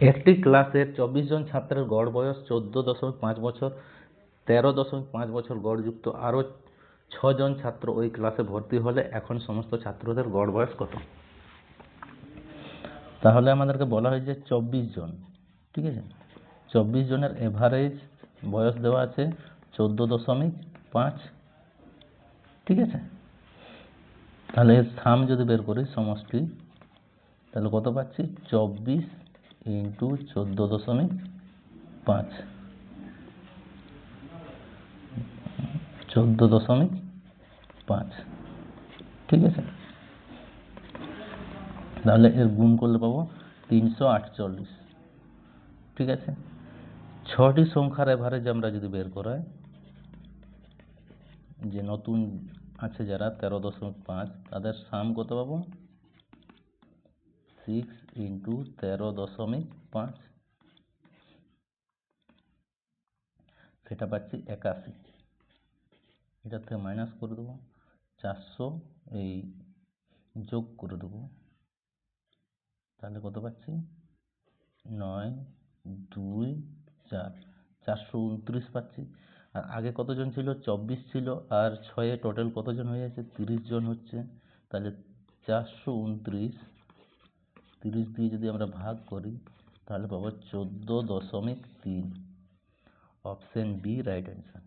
একটি ক্লাসের চব্বিশ জন ছাত্রের গড় বয়স চোদ্দ দশমিক পাঁচ বছর, তেরো দশমিক পাঁচ বছর গড়যুক্ত, আরও ছজন ছাত্র ওই ক্লাসে ভর্তি হলে এখন সমস্ত ছাত্রদের গড় বয়স কত? তাহলে আমাদেরকে বলা হয় যে চব্বিশ জন, ঠিক আছে? চব্বিশ জনের এভারেজ বয়স দেওয়া আছে চোদ্দ দশমিক পাঁচ, ঠিক আছে? তাহলে এর সাম যদি বের করি সমষ্টি, তাহলে কত পাচ্ছি? চব্বিশ ইন্টু চোদ্দ দশমিক পাঁচ। চোদ্দ দশমিক পাঁচ। ঠিক আছে? তাহলে এর গুণ করলে পাবো তিনশো আটচল্লিশ। ঠিক আছে? ছটি সংখ্যার এভারেজ আমরা যদি বের করাই, যে নতুন আছে যারা তেরো দশমিক পাঁচ, তাদের সাম কত পাবো? সিক্স ইন্টু তেরো দশমিক পাঁচ। সেটা পাচ্ছি একাশি। এটার থেকে মাইনাস করে দেবো। চারশো এই যোগ করে দেবো। তাহলে কত পাচ্ছি? নয়, দুই, চার। চারশো উনত্রিশ পাচ্ছি। আর আগে কতজন ছিল? চব্বিশ ছিল। আর ছয়ে টোটাল কতজন হয়ে যাচ্ছে তিরিশ জন হচ্ছে। তাহলে চারশো উনত্রিশ তিরিশ দিয়ে যদি আমরা ভাগ করি, তাহলে পাবো চোদ্দ দশমিক তিন। Option B right answer